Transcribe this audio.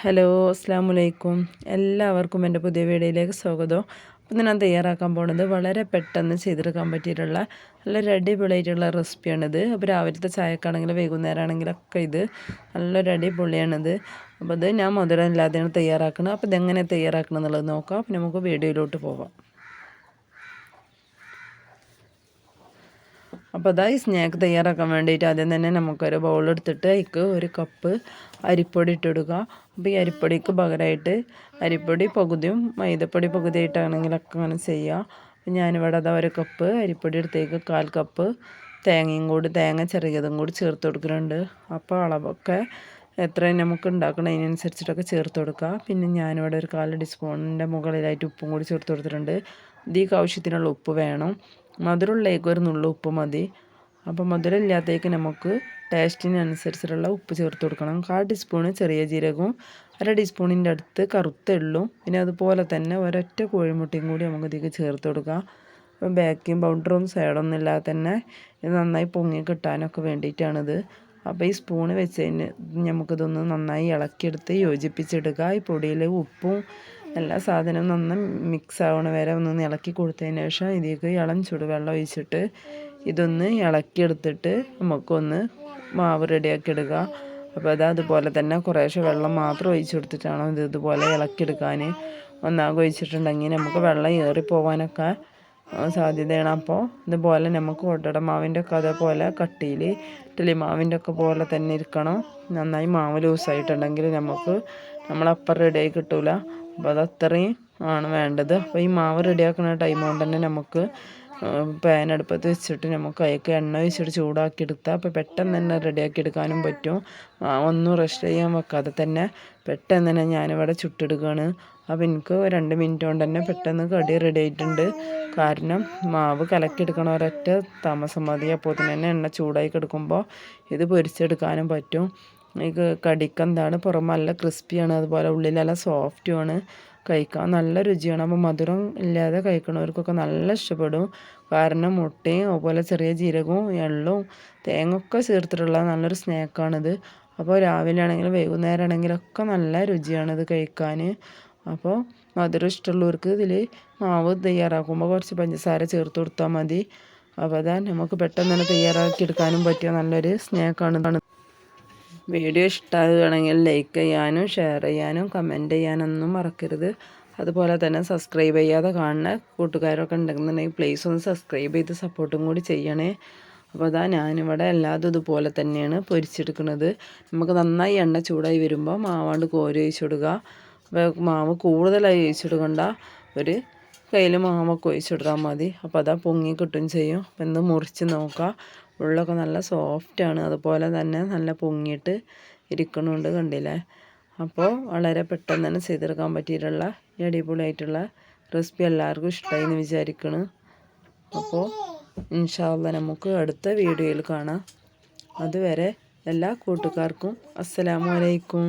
Hello അസ്സാം വലൈക്കും എല്ലാവർക്കും എന്റെ പുതിയ വീഡിയോയിലേക്ക് സ്വാഗതം. അപ്പം ഞാൻ തയ്യാറാക്കാൻ പോകുന്നത് വളരെ പെട്ടെന്ന് ചെയ്തെടുക്കാൻ പറ്റിയിട്ടുള്ള നല്ലൊരു അടിപൊളിയായിട്ടുള്ള റെസിപ്പിയാണിത്. അപ്പോൾ രാവിലത്തെ ചായക്കാണെങ്കിലും ആണെങ്കിലൊക്കെ ഇത് നല്ലൊരു അടിപൊളിയാണിത്. അപ്പോൾ ഇത് ഞാൻ മധുരം ഇല്ലാതെയാണ് തയ്യാറാക്കുന്നത് അപ്പോൾ ഇതെങ്ങനെ തയ്യാറാക്കണം എന്നുള്ളത് നോക്കാം. അപ്പോൾ നമുക്ക് വീഡിയോയിലോട്ട് പോകാം അപ്പോൾ അതാ ഈ സ്നാക്ക് തയ്യാറാക്കാൻ വേണ്ടിയിട്ട് ആദ്യം തന്നെ നമുക്കൊരു ബൗൾ എടുത്തിട്ട് അതിക്ക് ഒരു കപ്പ് അരിപ്പൊടി ഇട്ടെടുക്കുക അപ്പോൾ ഈ അരിപ്പൊടിക്ക് പകരമായിട്ട് അരിപ്പൊടി പകുതിയും മൈദപ്പൊടി പകുതിയായിട്ടാണെങ്കിലൊക്കെ അങ്ങനെ ചെയ്യുക അപ്പോൾ ഞാനിവിടെ അതാ ഒരു കപ്പ് അരിപ്പൊടി എടുത്തേക്ക് കാൽ കപ്പ് തേങ്ങയും കൂടി തേങ്ങ ചെറിയതും കൂടി ചേർത്ത് കൊടുക്കുന്നുണ്ട്. അപ്പോൾ അളവൊക്കെ എത്ര നമുക്ക് ഉണ്ടാക്കണം അതിനനുസരിച്ചിട്ടൊക്കെ ചേർത്ത് കൊടുക്കുക. പിന്നെ ഞാനിവിടെ ഒരു കാൽ ടീസ്പൂണിന്റെ മുകളിലായിട്ട് ഉപ്പും കൂടി ചേർത്ത് കൊടുത്തിട്ടുണ്ട്. ഇതിക്ക് ആവശ്യത്തിനുള്ള ഉപ്പ് വേണം. മധുരമുള്ളേക്ക് ഒരു നുള്ളു ഉപ്പ് മതി. അപ്പോൾ മധുരം ഇല്ലാത്തേക്ക് നമുക്ക് ടേസ്റ്റിനനുസരിച്ചിട്ടുള്ള ഉപ്പ് ചേർത്ത് കൊടുക്കണം. കാൽ ടീസ്പൂണ് ചെറിയ ജീരകവും അര ടീസ്പൂണിന്റെ അടുത്ത് കറുത്ത എള്ളും പിന്നെ അതുപോലെ തന്നെ ഒരൊറ്റ കോഴിമുട്ടയും കൂടി നമുക്ക് ഇതിലേക്ക് ചേർത്ത് കൊടുക്കാം. ബേക്കിംഗ് പൗഡറും സൈഡൊന്നും ഇല്ലാതെ തന്നെ ഇത് നന്നായി പൊങ്ങി കിട്ടാനൊക്കെ വേണ്ടിയിട്ടാണിത്. അപ്പോൾ ഈ സ്പൂണ് വെച്ചതിന് നമുക്കിതൊന്ന് നന്നായി ഇളക്കിയെടുത്ത് യോജിപ്പിച്ചെടുക്കുക. ഈ പൊടിയിൽ ഉപ്പും എല്ലാ സാധനവും നന്നായി മിക്സ് ആവണ വരെ ഒന്ന് ഇളക്കി കൊടുത്തതിന് ശേഷം ഇതിലേക്ക് ഇളം ചൂടുവെള്ളം ഒഴിച്ചിട്ട് ഇതൊന്ന് ഇളക്കിയെടുത്തിട്ട് നമുക്കൊന്ന് മാവ് റെഡിയാക്കി എടുക്കുക. അപ്പോൾ അത് അതുപോലെ തന്നെ കുറേശ്ശെ വെള്ളം മാത്രം ഒഴിച്ചു കൊടുത്തിട്ടാണ് ഇത് ഇതുപോലെ ഇളക്കിയെടുക്കാൻ ഒന്നാകെ ഒഴിച്ചിട്ടുണ്ടെങ്കിൽ നമുക്ക് വെള്ളം ഏറിപ്പോവാനൊക്കെ സാധ്യതയാണ്. അപ്പോൾ ഇതുപോലെ നമുക്ക് ഓട്ടട മാവിന്റെ ഒക്കെ അതേപോലെ കട്ടിയിൽ ഇഡ്ഡലി മാവിന്റെ ഒക്കെ പോലെ തന്നെ ഇരിക്കണം. നന്നായി മാവ് ലൂസായിട്ടുണ്ടെങ്കിൽ നമുക്ക് നമ്മളപ്പം റെഡിയായി കിട്ടില്ല അപ്പോൾ അത് അത്രയും ആണ് വേണ്ടത്. അപ്പോൾ ഈ മാവ് റെഡിയാക്കുന്ന ടൈം കൊണ്ട് തന്നെ നമുക്ക് പാൻ അടുപ്പത്ത് വെച്ചിട്ട് നമുക്ക് അതിലേക്ക് എണ്ണ വെച്ചിട്ട് ചൂടാക്കി എടുത്താൽ അപ്പോൾ പെട്ടെന്ന് തന്നെ റെഡിയാക്കി എടുക്കാനും പറ്റും. ഒന്നും റെസ്റ്റ് ചെയ്യാൻ വെക്കാതെ തന്നെ പെട്ടെന്ന് തന്നെ ഞാനിവിടെ ചുട്ടെടുക്കുകയാണ് അപ്പോൾ എനിക്ക് രണ്ട് മിനിറ്റ് കൊണ്ട് തന്നെ പെട്ടെന്ന് കടി റെഡി ആയിട്ടുണ്ട്. കാരണം മാവ് കലക്കിയെടുക്കണ ഒരൊറ്റ താമസം മതി. അപ്പോൾ തന്നെ എണ്ണ ചൂടായി കിടക്കുമ്പോൾ ഇത് പൊരിച്ചെടുക്കാനും പറ്റും. ഈ കടിക്ക് എന്താണ് പുറം നല്ല ക്രിസ്പിയാണ് അതുപോലെ ഉള്ളിലെല്ലാം സോഫ്റ്റുമാണ് കഴിക്കാൻ നല്ല രുചിയാണ്. അപ്പോൾ മധുരം ഇല്ലാതെ കഴിക്കണവർക്കൊക്കെ നല്ല ഇഷ്ടപ്പെടും. കാരണം മുട്ടയും അതുപോലെ ചെറിയ ജീരകവും എള്ളവും തേങ്ങൊക്കെ ചേർത്തിട്ടുള്ള നല്ലൊരു സ്നാക്കാണിത്. അപ്പോൾ രാവിലെ ആണെങ്കിലും വൈകുന്നേരം ആണെങ്കിലൊക്കെ നല്ല രുചിയാണിത് കഴിക്കാൻ അപ്പോൾ മധുരം ഇഷ്ടമുള്ളവർക്ക് ഇതിൽ മാവ് തയ്യാറാക്കുമ്പോൾ കുറച്ച് പഞ്ചസാര ചേർത്ത് കൊടുത്താൽ മതി. അപ്പോൾ അതാ നമുക്ക് പെട്ടെന്ന് തന്നെ തയ്യാറാക്കി എടുക്കാനും പറ്റിയ നല്ലൊരു സ്നാക്കാണ് വീഡിയോ ഇഷ്ടമാകുകയാണെങ്കിൽ ലൈക്ക് ചെയ്യാനും ഷെയർ ചെയ്യാനും കമന്റ് ചെയ്യാനൊന്നും മറക്കരുത്. അതുപോലെ തന്നെ സബ്സ്ക്രൈബ് ചെയ്യാതെ കാണുന്ന കൂട്ടുകാരൊക്കെ ഉണ്ടെന്നുണ്ടെങ്കിൽ പ്ലീസ് ഒന്ന് സബ്സ്ക്രൈബ് ചെയ്ത് സപ്പോർട്ടും കൂടി ചെയ്യണേ. അപ്പോൾ അതാ ഞാനിവിടെ എല്ലാതും ഇതുപോലെ തന്നെയാണ് പൊരിച്ചെടുക്കുന്നത്. നമുക്ക് നന്നായി എണ്ണ ചൂടായി വരുമ്പോൾ മാവാണ്ട് കോരി ഒഴിച്ചു കൊടുക്കുക അപ്പോൾ മാവ് കൂടുതലായി ഒഴിച്ചിടുകണ്ട ഒരു കയ്യിൽ മാവൊക്കെ ഒഴിച്ചിടാൻ മതി. അപ്പോൾ അതാ പൊങ്ങി കിട്ടും ചെയ്യും. ഇന്ന് മുറിച്ച് നോക്കുക ഉള്ളൊക്കെ നല്ല സോഫ്റ്റാണ്. അതുപോലെ തന്നെ നല്ല പൊങ്ങിയിട്ട് ഇരിക്കണുണ്ട് കണ്ടില്ലേ? അപ്പോൾ വളരെ പെട്ടെന്ന് തന്നെ ചെയ്തെടുക്കാൻ പറ്റിയിട്ടുള്ള ഈ അടിപൊളിയായിട്ടുള്ള റെസിപ്പി എല്ലാവർക്കും ഇഷ്ടമായി എന്ന് വിചാരിക്കണം. അപ്പോൾ ഇൻഷാല്ല നമുക്ക് അടുത്ത വീഡിയോയിൽ കാണാം. അതുവരെ എല്ലാ കൂട്ടുകാർക്കും അസ്സലാമലൈക്കും